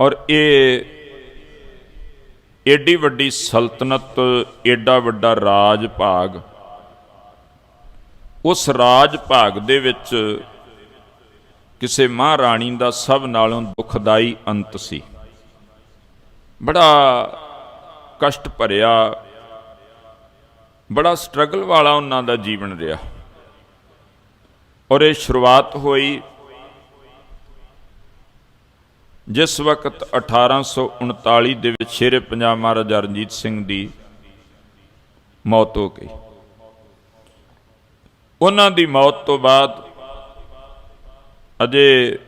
ਔਰ ਇਹ ਏਡੀ ਵੱਡੀ ਸਲਤਨਤ, ਏਡਾ ਵੱਡਾ ਰਾਜ ਭਾਗ, ਉਸ ਰਾਜ ਭਾਗ ਦੇ ਵਿੱਚ ਕਿਸੇ ਮਹਾਰਾਣੀ ਦਾ ਸਭ ਨਾਲੋਂ ਦੁਖਦਾਈ ਅੰਤ ਸੀ। ਬੜਾ ਕਸ਼ਟ ਭਰਿਆ, ਬੜਾ ਸਟਰਗਲ ਵਾਲਾ ਉਹਨਾਂ ਦਾ ਜੀਵਨ ਰਿਹਾ। ਔਰ ਇਹ ਸ਼ੁਰੂਆਤ ਹੋਈ ਜਿਸ ਵਕਤ 1839 ਦੇ ਵਿੱਚ ਸ਼ੇਰੇ ਪੰਜਾਬ ਮਹਾਰਾਜਾ ਰਣਜੀਤ ਸਿੰਘ ਦੀ ਮੌਤ ਹੋ ਗਈ। ਉਹਨਾਂ ਦੀ ਮੌਤ ਤੋਂ ਬਾਅਦ ਅਜੇ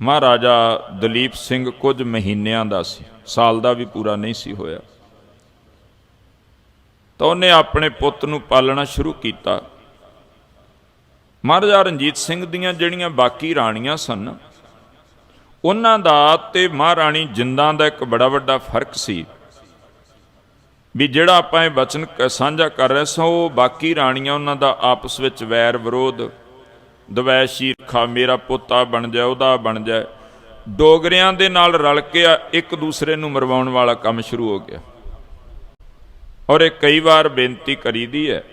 ਮਹਾਰਾਜਾ ਦਲੀਪ ਸਿੰਘ ਕੁਝ ਮਹੀਨਿਆਂ ਦਾ ਸੀ, ਸਾਲ ਦਾ ਵੀ ਪੂਰਾ ਨਹੀਂ ਸੀ ਹੋਇਆ। ਤਾਂ ਉਹਨੇ ਆਪਣੇ ਪੁੱਤ ਨੂੰ ਪਾਲਣਾ ਸ਼ੁਰੂ ਕੀਤਾ। ਮਹਾਰਾਜਾ ਰਣਜੀਤ ਸਿੰਘ ਦੀਆਂ ਜਿਹੜੀਆਂ ਬਾਕੀ ਰਾਣੀਆਂ ਸਨ ਉਹਨਾਂ ਦਾ ਤੇ ਮਹਾਰਾਣੀ ਜਿੰਦਾਂ ਦਾ ਇੱਕ ਬੜਾ ਵੱਡਾ ਫ਼ਰਕ ਸੀ ਵੀ ਜਿਹੜਾ ਆਪਾਂ ਇਹ ਬਚਨ ਕ- ਸਾਂਝਾ ਕਰ ਰਹੇ ਸਾਂ, ਉਹ ਬਾਕੀ ਰਾਣੀਆਂ ਉਹਨਾਂ ਦਾ ਆਪਸ ਵਿੱਚ ਵੈਰ ਵਿਰੋਧ, ਦਵੈਸ਼ ਈਰਖਾ ਮੇਰਾ ਪੋਤਾ ਬਣ ਜਾਏ, ਉਹਦਾ ਬਣ ਜਾਏ, ਡੋਗਰਿਆਂ ਦੇ ਨਾਲ ਰਲ ਕੇ ਆ ਇੱਕ ਦੂਸਰੇ ਨੂੰ ਮਰਵਾਉਣ ਵਾਲਾ ਕੰਮ ਸ਼ੁਰੂ ਹੋ ਗਿਆ। ਔਰ ਇਹ ਕਈ ਵਾਰ ਬੇਨਤੀ ਕਰੀਦੀ ਹੈ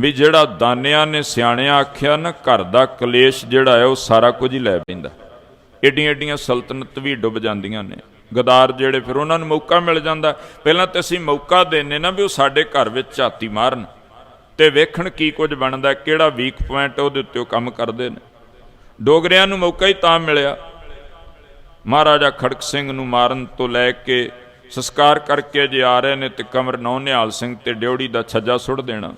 ਵੀ ਜਿਹੜਾ ਦਾਨਿਆਂ ਨੇ ਸਿਆਣਿਆਂ ਆਖਿਆ ਨਾ, ਘਰ ਦਾ ਕਲੇਸ਼ ਜਿਹੜਾ ਹੈ, ਉਹ ਸਾਰਾ ਕੁਝ ਹੀ ਲੈ ਪੈਂਦਾ। ਏਡੀਆਂ ਏਡੀਆਂ ਸਲਤਨਤ ਵੀ ਡੁੱਬ ਜਾਂਦੀਆਂ ਨੇ। ਗਦਾਰ ਜਿਹੜੇ ਫਿਰ ਉਹਨਾਂ ਨੂੰ ਮੌਕਾ ਮਿਲ ਜਾਂਦਾ। ਪਹਿਲਾਂ ਤੇ ਅਸੀਂ ਮੌਕਾ ਦੇਨੇ ਨਾ ਵੀ ਉਹ ਸਾਡੇ ਘਰ ਵਿੱਚ ਝਾਤੀ ਮਾਰਨ। ਤੇ ਵੇਖਣ ਕੀ ਕੁਝ ਬਣਦਾ, ਕਿਹੜਾ ਵੀਕ ਪੁਆਇੰਟ ਉਹਦੇ ਉੱਤੇ ਉਹ ਕੰਮ ਕਰਦੇ ਨੇ। ਡੋਗਰਿਆਂ ਨੂੰ ਮੌਕਾ ਹੀ ਤਾਂ ਮਿਲਿਆ। ਮਹਾਰਾਜਾ ਖੜਕ ਸਿੰਘ ਨੂੰ ਮਾਰਨ ਤੋਂ ਲੈ ਕੇ ਸੰਸਕਾਰ ਕਰਕੇ ਜੇ ਆ ਰਹੇ ਨੇ ਤੇ ਕਮਰ ਨੌ ਨਿਹਾਲ ਸਿੰਘ ਤੇ ਡਿਉੜੀ ਦਾ ਛੱਜਾ ਸੁੱਟ ਦੇਣਾ।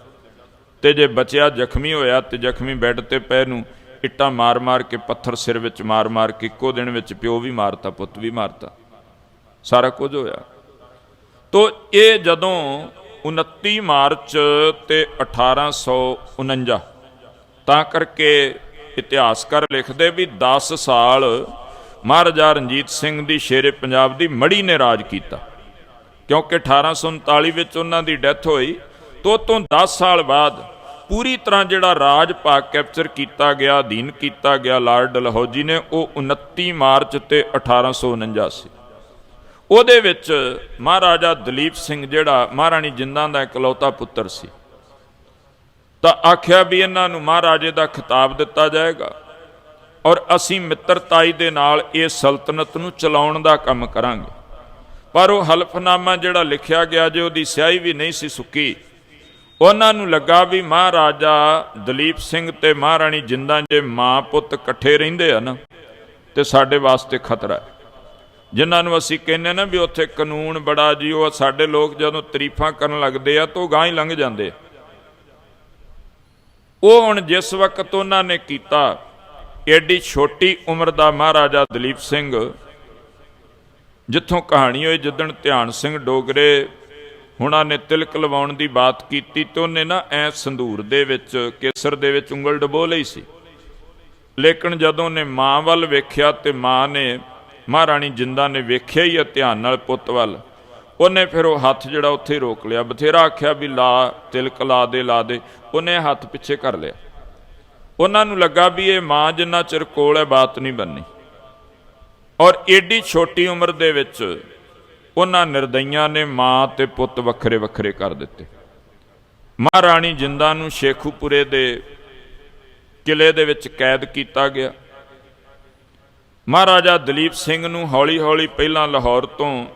ਤੇ ਜੇ ਬਚਿਆ ਜ਼ਖਮੀ ਹੋਇਆ ਤੇ ਜ਼ਖਮੀ ਬੈੱਡ ਤੇ ਪੈ ਨੂੰ ਇੱਟਾਂ ਮਾਰ-ਮਾਰ ਕੇ ਪੱਥਰ ਸਿਰ ਵਿੱਚ ਮਾਰ-ਮਾਰ ਕੇ ਇੱਕੋ ਦਿਨ ਵਿੱਚ ਪਿਓ ਵੀ ਮਾਰਤਾ, ਪੁੱਤ ਵੀ ਮਾਰਤਾ। ਸਾਰਾ ਕੁਝ ਹੋਇਆ। ਤੋ ਇਹ ਜਦੋਂ 29 ਮਾਰਚ ਤੇ 1849 ਤਾਂ ਕਰਕੇ ਇਤਿਹਾਸਕਾਰ ਲਿਖਦੇ ਵੀ 10 ਸਾਲ ਮਹਾਰਾਜਾ ਰਣਜੀਤ ਸਿੰਘ ਦੀ ਸ਼ੇਰੇ ਪੰਜਾਬ ਦੀ ਮੜੀ ਨੇ ਰਾਜ ਕੀਤਾ। ਕਿਉਂਕਿ 1839 ਵਿੱਚ ਉਹਨਾਂ ਦੀ ਡੈਥ ਹੋਈ ਤੋਂ ਤੋਂ 10 ਸਾਲ ਬਾਅਦ ਪੂਰੀ ਤਰ੍ਹਾਂ ਜਿਹੜਾ ਰਾਜ ਭਾਗ ਕੈਪਚਰ ਕੀਤਾ ਗਿਆ, ਅਧੀਨ ਕੀਤਾ ਗਿਆ ਲਾਰਡ ਡਲਹੌਜੀ ਨੇ, ਉਹ 29 ਮਾਰਚ ਤੇ 1849 ਸੀ। ਉਹਦੇ ਵਿੱਚ ਮਹਾਰਾਜਾ ਦਲੀਪ ਸਿੰਘ ਜਿਹੜਾ, ਮਹਾਰਾਣੀ ਜਿੰਦਾਂ ਦਾ ਇਕਲੌਤਾ ਪੁੱਤਰ ਸੀ। ਤਾਂ ਆਖਿਆ ਵੀ ਇਹਨਾਂ ਨੂੰ ਮਹਾਰਾਜੇ ਦਾ ਖਿਤਾਬ ਦਿੱਤਾ ਜਾਏਗਾ ਔਰ ਅਸੀਂ ਮਿੱਤਰਤਾਈ ਦੇ ਨਾਲ ਇਹ ਸਲਤਨਤ ਨੂੰ ਚਲਾਉਣ ਦਾ ਕੰਮ ਕਰਾਂਗੇ। ਪਰ ਉਹ ਹਲਫਨਾਮਾ ਜਿਹੜਾ ਲਿਖਿਆ ਗਿਆ ਜੇ ਉਹਦੀ ਸਿਆਹੀ ਵੀ ਨਹੀਂ ਸੀ ਸੁੱਕੀ ਉਹਨਾਂ ਨੂੰ ਲੱਗਾ ਵੀ ਮਹਾਰਾਜਾ ਦਲੀਪ ਸਿੰਘ ਤੇ ਮਹਾਰਾਣੀ ਜਿੰਦਾਂ ਜੇ ਮਾਂ ਪੁੱਤ ਇਕੱਠੇ ਰਹਿੰਦੇ ਆ ਨਾ, ਤੇ ਸਾਡੇ ਵਾਸਤੇ ਖਤਰਾ ਹੈ। ਜਿਨ੍ਹਾਂ ਨੂੰ ਅਸੀਂ ਕਹਿੰਦੇ ਨਾ ਵੀ ਉੱਥੇ ਕਾਨੂੰਨ ਬੜਾ ਜੀ, ਉਹ ਸਾਡੇ ਲੋਕ ਜਦੋਂ ਤਾਰੀਫਾਂ ਕਰਨ ਲੱਗਦੇ ਆ ਤਾਂ ਉਹ ਗਾਂ ਹੀ ਲੰਘ ਜਾਂਦੇ ਉਹ ਹੁਣ ਜਿਸ ਵਕਤ ਉਹਨਾਂ ਨੇ ਕੀਤਾ ਐਡੀ ਛੋਟੀ ਉਮਰ ਦਾ ਮਹਾਰਾਜਾ ਦਲੀਪ ਸਿੰਘ, ਜਿੱਥੋਂ ਕਹਾਣੀ ਹੋਈ, ਜਿੱਦਣ ਧਿਆਨ ਸਿੰਘ ਡੋਗਰੇ ਹੁਣਾਂ ਨੇ ਤਿਲਕ ਲਵਾਉਣ ਦੀ ਬਾਤ ਕੀਤੀ ਤੇ ਉਹਨੇ ਨਾ ਐ ਸੰਧੂਰ ਦੇ ਵਿੱਚ, ਕੇਸਰ ਦੇ ਵਿੱਚ ਉਂਗਲ ਡਬੋ ਲਈ ਸੀ। ਲੇਕਿਨ ਜਦੋਂ ਉਹਨੇ ਮਾਂ ਵੱਲ ਵੇਖਿਆ ਤੇ ਮਾਂ ਨੇ, ਮਹਾਰਾਣੀ ਜਿੰਦਾ ਨੇ ਵੇਖਿਆ ਹੀ ਆ ਧਿਆਨ ਨਾਲ ਪੁੱਤ ਵੱਲ, ਉਹਨੇ ਫਿਰ ਉਹ ਹੱਥ ਜਿਹੜਾ ਉੱਥੇ ਰੋਕ ਲਿਆ। ਬਥੇਰਾ ਆਖਿਆ ਵੀ ਲਾ, ਤਿਲਕ ਲਾ ਦੇ ਲਾ ਦੇ। ਉਹਨੇ ਹੱਥ ਪਿੱਛੇ ਕਰ ਲਿਆ। ਉਹਨਾਂ ਨੂੰ ਲੱਗਾ ਵੀ ਇਹ ਮਾਂ ਜਿੰਨਾ ਚਿਰ ਕੋਲ ਹੈ, ਬਾਤ ਨਹੀਂ ਬੰਨੀ। ਔਰ ਏਡੀ ਛੋਟੀ ਉਮਰ ਦੇ ਵਿੱਚ ਉਹਨਾਂ ਨਿਰਦਈਆਂ ਨੇ ਮਾਂ ਤੇ ਪੁੱਤ ਵੱਖਰੇ ਵੱਖਰੇ ਕਰ ਦਿੱਤੇ। ਮਹਾਰਾਣੀ ਜਿੰਦਾ ਨੂੰ ਸ਼ੇਖੂਪੁਰੇ ਦੇ ਕਿਲੇ ਦੇ ਵਿੱਚ ਕੈਦ ਕੀਤਾ ਗਿਆ। ਮਹਾਰਾਜਾ ਦਲੀਪ ਸਿੰਘ ਨੂੰ ਹੌਲੀ-ਹੌਲੀ ਪਹਿਲਾਂ ਲਾਹੌਰ ਤੋਂ,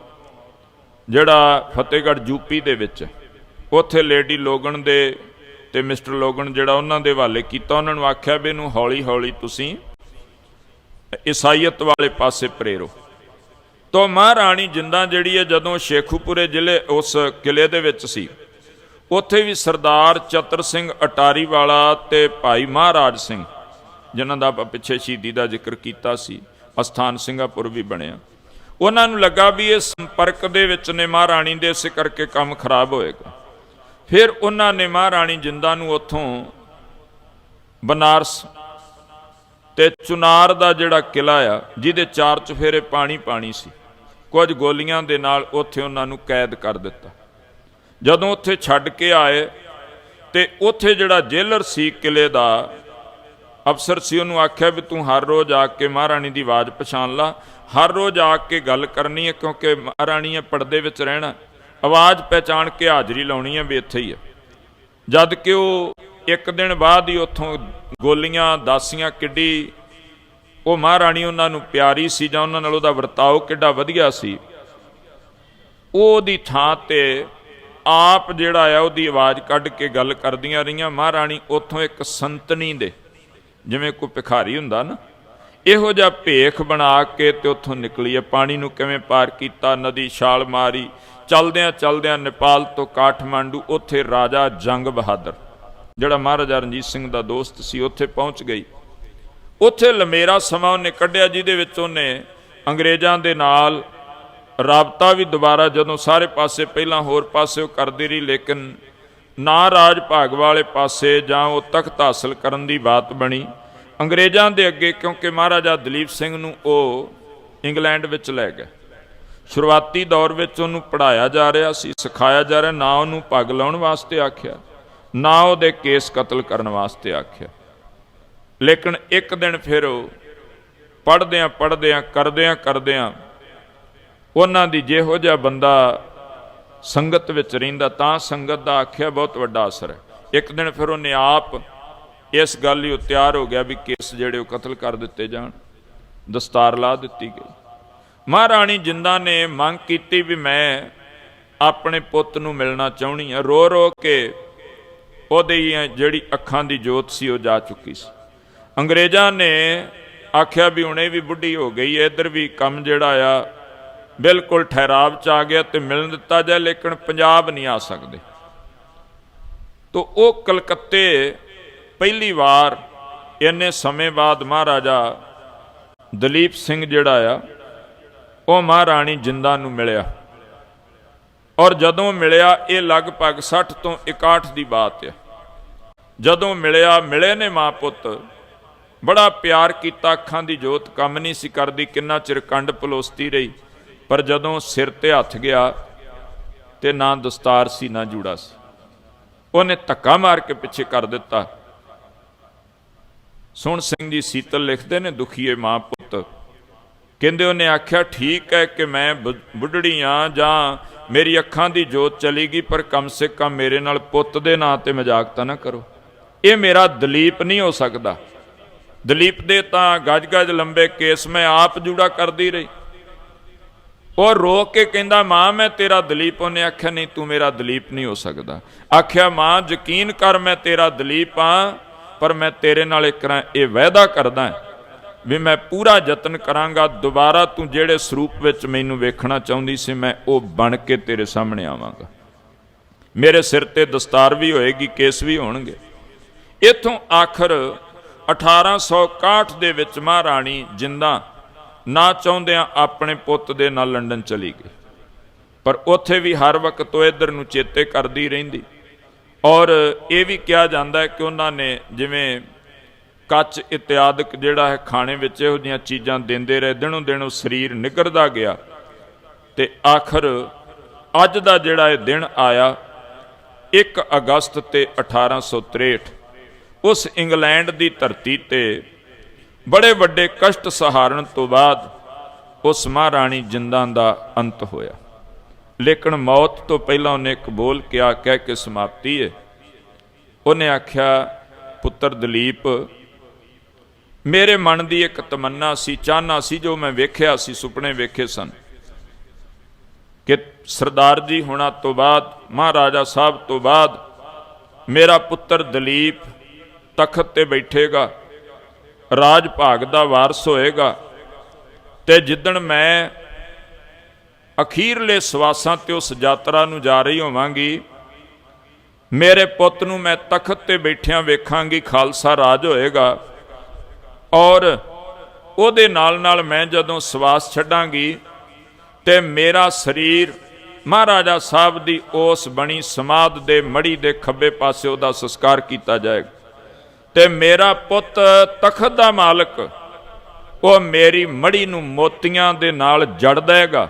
ਜਿਹੜਾ ਫਤਿਹਗੜ੍ਹ ਯੂਪੀ ਦੇ ਵਿੱਚ ਉੱਥੇ ਲੇਡੀ ਲੋਗਨ ਦੇ ਤੇ ਮਿਸਟਰ ਲੋਗਨ ਜਿਹੜਾ ਉਹਨਾਂ ਦੇ ਹਵਾਲੇ ਕੀਤਾ, ਉਹਨਾਂ ਨੂੰ ਆਖਿਆ ਵੀ ਇਹਨੂੰ ਹੌਲੀ-ਹੌਲੀ ਤੁਸੀਂ ਈਸਾਈਅਤ ਵਾਲੇ ਪਾਸੇ ਪ੍ਰੇਰੋ। ਤੋ ਮਹਾਰਾਣੀ ਜਿੰਦਾ ਜਿਹੜੀ ਹੈ ਜਦੋਂ ਸ਼ੇਖੂਪੁਰੇ ਜ਼ਿਲ੍ਹੇ ਉਸ ਕਿਲੇ ਦੇ ਵਿੱਚ ਸੀ, ਉੱਥੇ ਵੀ ਸਰਦਾਰ ਚਤਰ ਸਿੰਘ ਅਟਾਰੀ ਵਾਲਾ ਤੇ ਭਾਈ ਮਹਾਰਾਜ ਸਿੰਘ, ਜਿਨ੍ਹਾਂ ਦਾ ਆਪਾਂ ਪਿੱਛੇ ਸ਼ਹੀਦੀ ਦਾ ਜ਼ਿਕਰ ਕੀਤਾ ਸੀ, ਅਸਥਾਨ ਸਿੰਗਾਪੁਰ ਵੀ ਬਣਿਆ। ਉਹਨਾਂ ਨੂੰ ਲੱਗਾ ਵੀ ਇਹ ਸੰਪਰਕ ਦੇ ਵਿੱਚ ਨੇ ਮਹਾਰਾਣੀ ਦੇ, ਇਸ ਕਰਕੇ ਕੰਮ ਖਰਾਬ ਹੋਏਗਾ। ਫਿਰ ਉਹਨਾਂ ਨੇ ਮਹਾਰਾਣੀ ਜਿੰਦਾ ਨੂੰ ਉੱਥੋਂ ਬਨਾਰਸ ਤੇ ਚੁਨਾਰ ਦਾ ਜਿਹੜਾ ਕਿਲਾ ਆ, ਜਿਹਦੇ ਚਾਰ ਚਫੇਰੇ ਪਾਣੀ ਪਾਣੀ ਸੀ। ਕੁਝ ਗੋਲੀਆਂ ਦੇ ਨਾਲ ਉੱਥੇ ਉਹਨਾਂ ਨੂੰ ਕੈਦ ਕਰ ਦਿੱਤਾ। ਜਦੋਂ ਉੱਥੇ ਛੱਡ ਕੇ ਆਏ ਤੇ ਉੱਥੇ ਜਿਹੜਾ ਜੇਲਰ ਸੀ ਕਿਲੇ ਦਾ, ਅਫਸਰ ਸੀ, ਉਹਨੂੰ ਆਖਿਆ ਵੀ ਤੂੰ ਹਰ ਰੋਜ਼ ਆ ਕੇ ਮਹਾਰਾਣੀ ਦੀ ਆਵਾਜ਼ ਪਛਾਣ ਲਾ। ਹਰ ਰੋਜ਼ ਆ ਕੇ ਗੱਲ ਕਰਨੀ ਹੈ ਕਿਉਂਕਿ ਮਹਾਰਾਣੀ ਹੈ ਪਰਦੇ ਵਿੱਚ ਰਹਿਣਾ। ਆਵਾਜ਼ ਪਹਿਚਾਣ ਕੇ ਹਾਜ਼ਰੀ ਲਾਉਣੀ ਹੈ ਵੀ ਇੱਥੇ ਹੀ ਹੈ। ਜਦ ਕਿ ਉਹ ਇੱਕ ਦਿਨ ਬਾਅਦ ਹੀ ਉੱਥੋਂ ਗੋਲੀਆਂ, ਦਾਸੀਆਂ, ਕਿੱਡੀ ਉਹ ਮਹਾਰਾਣੀ ਉਹਨਾਂ ਨੂੰ ਪਿਆਰੀ ਸੀ ਜਾਂ ਉਹਨਾਂ ਨਾਲ ਉਹਦਾ ਵਰਤਾਓ ਕਿੱਡਾ ਵਧੀਆ ਸੀ। ਉਹਦੀ ਥਾਂ ਤੇ ਆਪ ਜਿਹੜਾ ਆ, ਉਹਦੀ ਆਵਾਜ਼ ਕੱਢ ਕੇ ਗੱਲ ਕਰਦੀਆਂ ਰਹੀਆਂ। ਮਹਾਰਾਣੀ ਉੱਥੋਂ ਇੱਕ ਸੰਤਨੀ ਦੇ, ਜਿਵੇਂ ਕੋਈ ਭਿਖਾਰੀ ਹੁੰਦਾ ਨਾ, ਇਹੋ ਜਿਹਾ ਭੇਖ ਬਣਾ ਕੇ ਤੇ ਉੱਥੋਂ ਨਿਕਲੀ ਹੈ ਪਾਣੀ ਨੂੰ ਕਿਵੇਂ ਪਾਰ ਕੀਤਾ, ਨਦੀ ਛਾਲ ਮਾਰੀ, ਚਲਦਿਆਂ ਚਲਦਿਆਂ ਨੇਪਾਲ ਤੋਂ ਕਾਠਮਾਂਡੂ, ਉੱਥੇ ਰਾਜਾ ਜੰਗ ਬਹਾਦਰ, ਜਿਹੜਾ ਮਹਾਰਾਜਾ ਰਣਜੀਤ ਸਿੰਘ ਦਾ ਦੋਸਤ ਸੀ, ਉੱਥੇ ਪਹੁੰਚ ਗਈ। ਉੱਥੇ ਲੰਮੇਰਾ ਸਮਾਂ ਉਹਨੇ ਕੱਢਿਆ, ਜਿਹਦੇ ਵਿੱਚ ਉਹਨੇ ਅੰਗਰੇਜ਼ਾਂ ਦੇ ਨਾਲ ਰਾਬਤਾ ਵੀ ਦੁਬਾਰਾ ਜਦੋਂ ਸਾਰੇ ਪਾਸੇ ਪਹਿਲਾਂ ਹੋਰ ਪਾਸੇ ਉਹ ਕਰਦੀ ਰਹੀ, ਲੇਕਿਨ ਨਾ ਰਾਜ ਭਾਗ ਵਾਲੇ ਪਾਸੇ ਜਾਂ ਉਹ ਤਖਤ ਹਾਸਲ ਕਰਨ ਦੀ ਬਾਤ ਬਣੀ। ਅੰਗਰੇਜ਼ਾਂ ਦੇ ਅੱਗੇ ਕਿਉਂਕਿ ਮਹਾਰਾਜਾ ਦਲੀਪ ਸਿੰਘ ਨੂੰ ਉਹ ਇੰਗਲੈਂਡ ਵਿੱਚ ਲੈ ਗਏ। ਸ਼ੁਰੂਆਤੀ ਦੌਰ ਵਿੱਚ ਉਹਨੂੰ ਪੜਾਇਆ ਜਾ ਰਿਹਾ ਸੀ, ਸਿਖਾਇਆ ਜਾ ਰਿਹਾ, ਨਾ ਉਹਨੂੰ ਪੱਗ ਲਾਉਣ ਵਾਸਤੇ ਆਖਿਆ, ਨਾ ਉਹਦੇ ਕੇਸ ਕਤਲ ਕਰਨ ਵਾਸਤੇ ਆਖਿਆ। ਲੇਕਿਨ ਇੱਕ ਦਿਨ ਫਿਰ ਉਹ ਪੜਦਿਆਂ ਪੜਦਿਆਂ ਕਰਦਿਆਂ ਕਰਦਿਆਂ ਉਹਨਾਂ ਦੀ ਜਿਹੋ ਜਿਹਾ ਬੰਦਾ ਸੰਗਤ ਵਿੱਚ ਰਹਿੰਦਾ, ਤਾਂ ਸੰਗਤ ਦਾ ਆਖਿਆ ਬਹੁਤ ਵੱਡਾ ਅਸਰ ਹੈ। ਇੱਕ ਦਿਨ ਫਿਰ ਉਹਨੇ ਆਪ ਇਸ ਗੱਲ ਲਈ ਉਹ ਤਿਆਰ ਹੋ ਗਿਆ ਵੀ ਕੇਸ ਜਿਹੜੇ ਉਹ ਕਤਲ ਕਰ ਦਿੱਤੇ ਜਾਣ, ਦਸਤਾਰ ਲਾ ਦਿੱਤੀ ਗਈ। ਮਹਾਰਾਣੀ ਜਿੰਦਾ ਨੇ ਮੰਗ ਕੀਤੀ ਵੀ ਮੈਂ ਆਪਣੇ ਪੁੱਤ ਨੂੰ ਮਿਲਣਾ ਚਾਹਣੀ ਆ ਰੋ ਰੋ ਕੇ ਉਹਦੀ ਜਿਹੜੀ ਅੱਖਾਂ ਦੀ ਜੋਤ ਸੀ, ਉਹ ਜਾ ਚੁੱਕੀ ਸੀ। ਅੰਗਰੇਜ਼ਾਂ ਨੇ ਆਖਿਆ ਵੀ ਹੁਣੇ ਵੀ ਬੁੱਢੀ ਹੋ ਗਈ ਹੈ, ਇੱਧਰ ਵੀ ਕੰਮ ਜਿਹੜਾ ਆ ਬਿਲਕੁਲ ਠਹਿਰਾਵ ਚ ਆ ਗਿਆ ਤੇ ਮਿਲਣ ਦਿੱਤਾ ਜਾਏ, ਲੇਕਿਨ ਪੰਜਾਬ ਨਹੀਂ ਆ ਸਕਦੇ। ਤੋ ਉਹ ਕਲਕੱਤੇ ਪਹਿਲੀ ਵਾਰ ਇੰਨੇ ਸਮੇਂ ਬਾਅਦ ਮਹਾਰਾਜਾ ਦਲੀਪ ਸਿੰਘ ਜਿਹੜਾ ਆ, ਉਹ ਮਹਾਰਾਣੀ ਜਿੰਦਾ ਨੂੰ ਮਿਲਿਆ। ਔਰ ਜਦੋਂ ਮਿਲਿਆ, ਇਹ ਲਗਭਗ 60 ਤੋਂ 61 ਦੀ ਬਾਤ ਹੈ ਜਦੋਂ ਮਿਲਿਆ, ਮਿਲੇ ਨੇ ਮਾਂ ਪੁੱਤ ਬੜਾ ਪਿਆਰ ਕੀਤਾ ਅੱਖਾਂ ਦੀ ਜੋਤ, ਕੰਮ ਨਹੀਂ ਸੀ ਕਰਦੀ, ਕਿੰਨਾ ਚਿਰ ਕੰਡ ਪਲੋਸਤੀ ਰਹੀ। ਪਰ ਜਦੋਂ ਸਿਰ ਤੇ ਹੱਥ ਗਿਆ ਤੇ ਨਾ ਦਸਤਾਰ ਸੀ, ਨਾ ਜੂੜਾ ਸੀ। ਉਹਨੇ ਧੱਕਾ ਮਾਰ ਕੇ ਪਿੱਛੇ ਕਰ ਦਿੱਤਾ। ਸੁਣ ਸਿੰਘ ਜੀ ਸੀਤਲ ਲਿਖਦੇ ਨੇ, ਦੁਖੀਏ ਮਾਂ ਪੁੱਤ। ਕਹਿੰਦੇ ਉਹਨੇ ਆਖਿਆ, ਠੀਕ ਹੈ ਕਿ ਮੈਂ ਬੁ- ਬੁੱਢੜੀ ਆ ਜਾਂ ਮੇਰੀ ਅੱਖਾਂ ਦੀ ਜੋਤ ਚਲੀ ਗਈ, ਪਰ ਕਮ ਸੇ ਕਮ ਮੇਰੇ ਨਾਲ ਪੁੱਤ ਦੇ ਨਾਂ ਤੇ ਮਜ਼ਾਕ ਤਾਂ ਨਾ ਕਰੋ। ਇਹ ਮੇਰਾ ਦਲੀਪ ਨਹੀਂ ਹੋ ਸਕਦਾ। ਦਲੀਪ ਦੇ ਤਾਂ ਗਜ ਗਜ ਲੰਬੇ ਕੇਸ ਮੈਂ ਆਪ ਜੂੜਾ ਕਰਦੀ ਰਹੀ। ਉਹ ਰੋ ਕੇ ਕਹਿੰਦਾ, ਮਾਂ, ਮੈਂ ਤੇਰਾ ਦਲੀਪ ਉਹਨੇ ਆਖਿਆ, ਨਹੀਂ, ਤੂੰ ਮੇਰਾ ਦਲੀਪ ਨਹੀਂ ਹੋ ਸਕਦਾ। ਆਖਿਆ, ਮਾਂ, ਯਕੀਨ ਕਰ, ਮੈਂ ਤੇਰਾ ਦਲੀਪ ਆ ਪਰ ਮੈਂ ਤੇਰੇ ਨਾਲ ਇੱਕ ਰਾਂ ਇਹ ਵਾਅਦਾ ਕਰਦਾ ਵੀ ਮੈਂ ਪੂਰਾ ਯਤਨ ਕਰਾਂਗਾ। ਦੁਬਾਰਾ ਤੂੰ ਜਿਹੜੇ ਸਰੂਪ ਵਿੱਚ ਮੈਨੂੰ ਵੇਖਣਾ ਚਾਹੁੰਦੀ ਸੀ, ਮੈਂ ਉਹ ਬਣ ਕੇ ਤੇਰੇ ਸਾਹਮਣੇ ਆਵਾਂਗਾ। ਮੇਰੇ ਸਿਰ ਤੇ ਦਸਤਾਰ ਵੀ ਹੋਏਗੀ, ਕੇਸ ਵੀ ਹੋਣਗੇ। ਇਥੋਂ ਆਖਰ 1861 ਦੇ ਵਿੱਚ ਮਹਾਰਾਣੀ ਜਿੰਦਾ ਨਾ ਚਾਹੁੰਦਿਆਂ ਆਪਣੇ ਪੁੱਤ ਦੇ ਨਾਲ ਲੰਡਨ ਚਲੀ ਗਈ। ਪਰ ਉੱਥੇ ਵੀ ਹਰ ਵਕਤ ਉਹ ਇਧਰ ਨੂੰ ਚੇਤੇ ਕਰਦੀ ਰਹਿੰਦੀ। ਔਰ ਇਹ ਵੀ ਕਿਹਾ ਜਾਂਦਾ ਹੈ ਕਿ ਉਹਨਾਂ ਨੇ ਜਿਵੇਂ ਕੱਚ ਇਤਿਆਦਕ ਜਿਹੜਾ ਹੈ ਖਾਣੇ ਵਿੱਚ ਇਹੋ ਜਿਹੀਆਂ ਚੀਜ਼ਾਂ ਦਿੰਦੇ ਰਹੇ, ਦਿਨੋਂ ਦਿਨ ਉਹ ਸਰੀਰ ਨਿਗਰਦਾ ਗਿਆ। ਤੇ ਆਖਰ ਅੱਜ ਦਾ ਜਿਹੜਾ ਇਹ ਦਿਨ ਆਇਆ 1 ਅਗਸਤ ਤੇ 1863 ਉਸ ਇੰਗਲੈਂਡ ਦੀ ਧਰਤੀ ਤੇ ਬੜੇ ਵੱਡੇ ਕਸ਼ਟ ਸਹਾਰਨ ਤੋਂ ਬਾਅਦ ਉਸ ਮਹਾਰਾਣੀ ਜਿੰਦਾਂ ਦਾ ਅੰਤ ਹੋਇਆ। ਲੇਕਿਨ ਮੌਤ ਤੋਂ ਪਹਿਲਾਂ ਉਹਨੇ ਇੱਕ ਬੋਲ ਕਿਹਾ, ਕਹਿ ਕੇ ਸਮਾਪਤੀ ਹੈ ਉਹਨੇ ਆਖਿਆ, ਪੁੱਤਰ ਦਲੀਪ, ਮੇਰੇ ਮਨ ਦੀ ਇੱਕ ਤਮੰਨਾ ਸੀ, ਚਾਹਨਾ ਸੀ ਜੋ ਮੈਂ ਵੇਖਿਆ ਸੀ, ਸੁਪਨੇ ਵੇਖੇ ਸਨ, ਕਿ ਸਰਦਾਰ ਜੀ ਹੋਣਾ ਤੋਂ ਬਾਅਦ, ਮਹਾਰਾਜਾ ਸਾਹਿਬ ਤੋਂ ਬਾਅਦ ਮੇਰਾ ਪੁੱਤਰ ਦਲੀਪ ਤਖਤ ਤੇ ਬੈਠੇਗਾ, ਰਾਜ ਭਾਗ ਦਾ ਵਾਰਸ ਹੋਏਗਾ। ਤੇ ਜਿੱਦਣ ਮੈਂ ਅਖੀਰਲੇ ਸਵਾਸਾਂ ਤੇ ਉਸ ਯਾਤਰਾ ਨੂੰ ਜਾ ਰਹੀ ਹੋਵਾਂਗੀ, ਮੇਰੇ ਪੁੱਤ ਨੂੰ ਮੈਂ ਤਖਤ ਤੇ ਬੈਠਿਆਂ ਵੇਖਾਂਗੀ, ਖਾਲਸਾ ਰਾਜ ਹੋਏਗਾ। ਔਰ ਉਹਦੇ ਨਾਲ ਨਾਲ ਮੈਂ ਜਦੋਂ ਸਵਾਸ ਛੱਡਾਂਗੀ, ਤੇ ਮੇਰਾ ਸਰੀਰ ਮਹਾਰਾਜਾ ਸਾਹਿਬ ਦੀ ਉਸ ਬਣੀ ਸਮਾਧ ਦੇ ਮੜੀ ਦੇ ਖੱਬੇ ਪਾਸੇ ਉਹਦਾ ਸੰਸਕਾਰ ਕੀਤਾ ਜਾਏਗਾ। ਤੇ ਮੇਰਾ ਪੁੱਤ ਤਖਤ ਦਾ ਮਾਲਕ, ਉਹ ਮੇਰੀ ਮੜੀ ਨੂੰ ਮੋਤੀਆਂ ਦੇ ਨਾਲ ਜੜ ਦੇਗਾ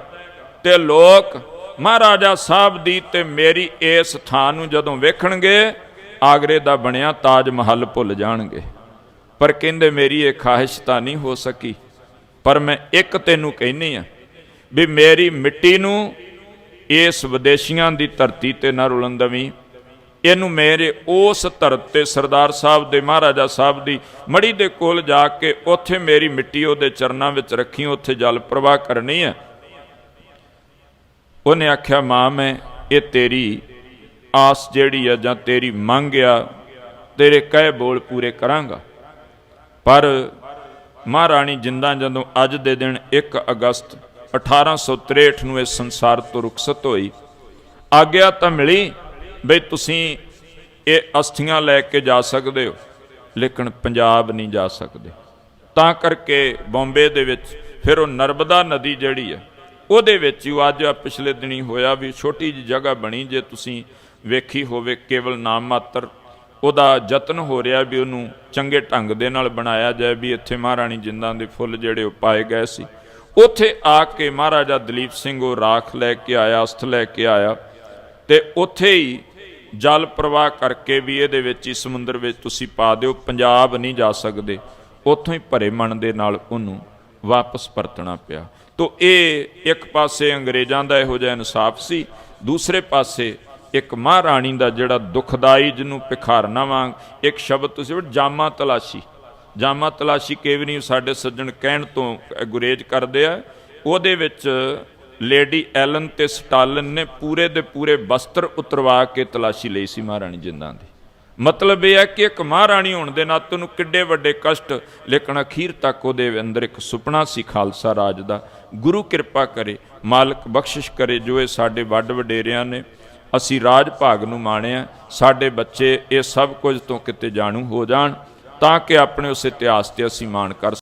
ਤੇ ਲੋਕ ਮਹਾਰਾਜਾ ਸਾਹਿਬ ਦੀ ਤੇ ਮੇਰੀ ਇਸ ਥਾਂ ਨੂੰ ਜਦੋਂ ਵੇਖਣਗੇ, ਆਗਰੇ ਦਾ ਬਣਿਆ ਤਾਜ ਮਹੱਲ ਭੁੱਲ ਜਾਣਗੇ। ਪਰ ਕਹਿੰਦੇ ਮੇਰੀ ਇਹ ਖਾਹਿਸ਼ ਤਾਂ ਨਹੀਂ ਹੋ ਸਕੀ। ਪਰ ਮੈਂ ਇੱਕ ਤੈਨੂੰ ਕਹਿੰਨੀ ਆ ਵੀ ਮੇਰੀ ਮਿੱਟੀ ਨੂੰ ਇਸ ਵਿਦੇਸ਼ੀਆਂ ਦੀ ਧਰਤੀ ਤੇ ਨਾ ਰੁਲਣ ਦਵੀਂ। ਇਹਨੂੰ ਮੇਰੇ ਉਸ ਧਰਤ ਤੇ ਸਰਦਾਰ ਸਾਹਿਬ ਦੇ, ਮਹਾਰਾਜਾ ਸਾਹਿਬ ਦੀ ਮੜੀ ਦੇ ਕੋਲ ਜਾ ਕੇ ਉੱਥੇ ਮੇਰੀ ਮਿੱਟੀ ਉਹਦੇ ਚਰਨਾਂ ਵਿੱਚ ਰੱਖੀ, ਉੱਥੇ ਜਲ ਪ੍ਰਵਾਹ ਕਰਨੀ ਹੈ। ਉਹਨੇ ਆਖਿਆ, ਮਾਂ, ਮੈਂ ਇਹ ਤੇਰੀ ਆਸ ਜਿਹੜੀ ਆ ਜਾਂ ਤੇਰੀ ਮੰਗ ਆ, ਤੇਰੇ ਕਹਿ ਬੋਲ ਪੂਰੇ ਕਰਾਂਗਾ। ਪਰ ਮਹਾਰਾਣੀ ਜਿੰਦਾ ਜਦੋਂ ਅੱਜ ਦੇ ਦਿਨ 1 ਅਗਸਤ 1863 ਨੂੰ ਇਸ ਸੰਸਾਰ ਤੋਂ ਰੁਖਸਤ ਹੋਈ, ਆਗਿਆ ਤਾਂ ਮਿਲੀ ਬਈ ਤੁਸੀਂ ਇਹ ਅਸਥੀਆਂ ਲੈ ਕੇ ਜਾ ਸਕਦੇ ਹੋ, ਲੇਕਿਨ ਪੰਜਾਬ ਨਹੀਂ ਜਾ ਸਕਦੇ। ਤਾਂ ਕਰਕੇ ਬੰਬੇ ਦੇ ਵਿੱਚ ਫਿਰ ਉਹ ਨਰਮਦਾ ਨਦੀ ਜਿਹੜੀ ਹੈ, ਉਹਦੇ ਵਿੱਚ ਹੀ ਉਹ ਅੱਜ ਪਿਛਲੇ ਦਿਨੀ ਹੋਇਆ ਵੀ ਛੋਟੀ ਜਿਹੀ ਜਗ੍ਹਾ ਬਣੀ, ਜੇ ਤੁਸੀਂ ਵੇਖੀ ਹੋਵੇ ਕੇਵਲ ਨਾਮ ਮਾਤਰ, ਉਹਦਾ ਯਤਨ ਹੋ ਰਿਹਾ ਵੀ ਉਹਨੂੰ ਚੰਗੇ ਢੰਗ ਦੇ ਨਾਲ ਬਣਾਇਆ ਜਾਏ ਵੀ ਇੱਥੇ ਮਹਾਰਾਣੀ ਜਿੰਦਾਂ ਦੇ ਫੁੱਲ ਜਿਹੜੇ ਉਹ ਪਾਏ ਗਏ ਸੀ। ਉੱਥੇ ਆ ਕੇ ਮਹਾਰਾਜਾ ਦਲੀਪ ਸਿੰਘ ਉਹ ਰਾਖ ਲੈ ਕੇ ਆਇਆ, ਅਸਥ ਲੈ ਕੇ ਆਇਆ, ਤੇ ਉੱਥੇ ਹੀ ਜਲ ਪ੍ਰਵਾਹ ਕਰਕੇ ਵੀ ਇਹਦੇ ਵਿੱਚ ਹੀ ਸਮੁੰਦਰ ਵਿੱਚ ਤੁਸੀਂ ਪਾ ਦਿਓ, ਪੰਜਾਬ ਨਹੀਂ ਜਾ ਸਕਦੇ। ਉੱਥੋਂ ਹੀ ਭਰੇ ਮਨ ਦੇ ਨਾਲ ਉਹਨੂੰ ਵਾਪਸ ਪਰਤਣਾ ਪਿਆ। ਤੋ ਇਹ ਇੱਕ ਪਾਸੇ ਅੰਗਰੇਜ਼ਾਂ ਦਾ ਇਹੋ ਜਿਹਾ ਇਨਸਾਫ ਸੀ, ਦੂਸਰੇ ਪਾਸੇ ਇੱਕ ਮਹਾਰਾਣੀ ਦਾ ਜਿਹੜਾ ਦੁਖਦਾਈ ਜਿਹਨੂੰ ਪਿਖਾਰਨਾ ਵਾਂਗ, ਇੱਕ ਸ਼ਬਦ ਤੁਸੀਂ ਉਹ ਜਾਮਾ ਤਲਾਸ਼ੀ। ਜਾਮਾ ਤਲਾਸ਼ੀ ਕੇਵਨੀ ਸਾਡੇ ਸੱਜਣ ਕਹਿਣ ਤੋਂ ਗੁਰੇਜ ਕਰਦੇ ਆ, ਉਹਦੇ ਵਿੱਚ ਲੇਡੀ ਐਲਨ ਤੇ ਸਟਾਲਨ ਨੇ ਪੂਰੇ ਦੇ ਪੂਰੇ ਬਸਤਰ ਉਤਰਵਾ ਕੇ ਤਲਾਸ਼ੀ ਲਈ ਸੀ ਮਹਾਰਾਣੀ ਜਿੰਦਾਂ ਦੀ। ਮਤਲਬ ਇਹ ਹੈ ਕਿ ਇੱਕ ਮਹਾਰਾਣੀ ਹੋਣ ਦੇ ਨਾਤੇ ਨੂੰ ਕਿੱਡੇ ਵੱਡੇ ਕਸ਼ਟ, ਲੇਕਿਨ ਅਖੀਰ ਤੱਕ ਉਹਦੇ ਅੰਦਰ ਇੱਕ ਸੁਪਨਾ ਸੀ ਖਾਲਸਾ ਰਾਜ ਦਾ। ਗੁਰੂ ਕਿਰਪਾ ਕਰੇ, ਮਾਲਕ ਬਖਸ਼ਿਸ਼ ਕਰੇ ਜੋ ਇਹ ਸਾਡੇ ਵੱਡ ਵਡੇਰਿਆਂ ਨੇ ਅਸੀਂ ਰਾਜ ਭਾਗ ਨੂੰ ਮਾਣਿਆ, ਸਾਡੇ ਬੱਚੇ ਇਹ ਸਭ ਕੁਝ ਤੋਂ ਕਿਤੇ ਜਾਣੂ ਹੋ ਜਾਣ, ਤਾਂ ਕਿ ਆਪਣੇ ਉਸ ਇਤਿਹਾਸ ਤੇ ਅਸੀਂ ਮਾਣ ਕਰ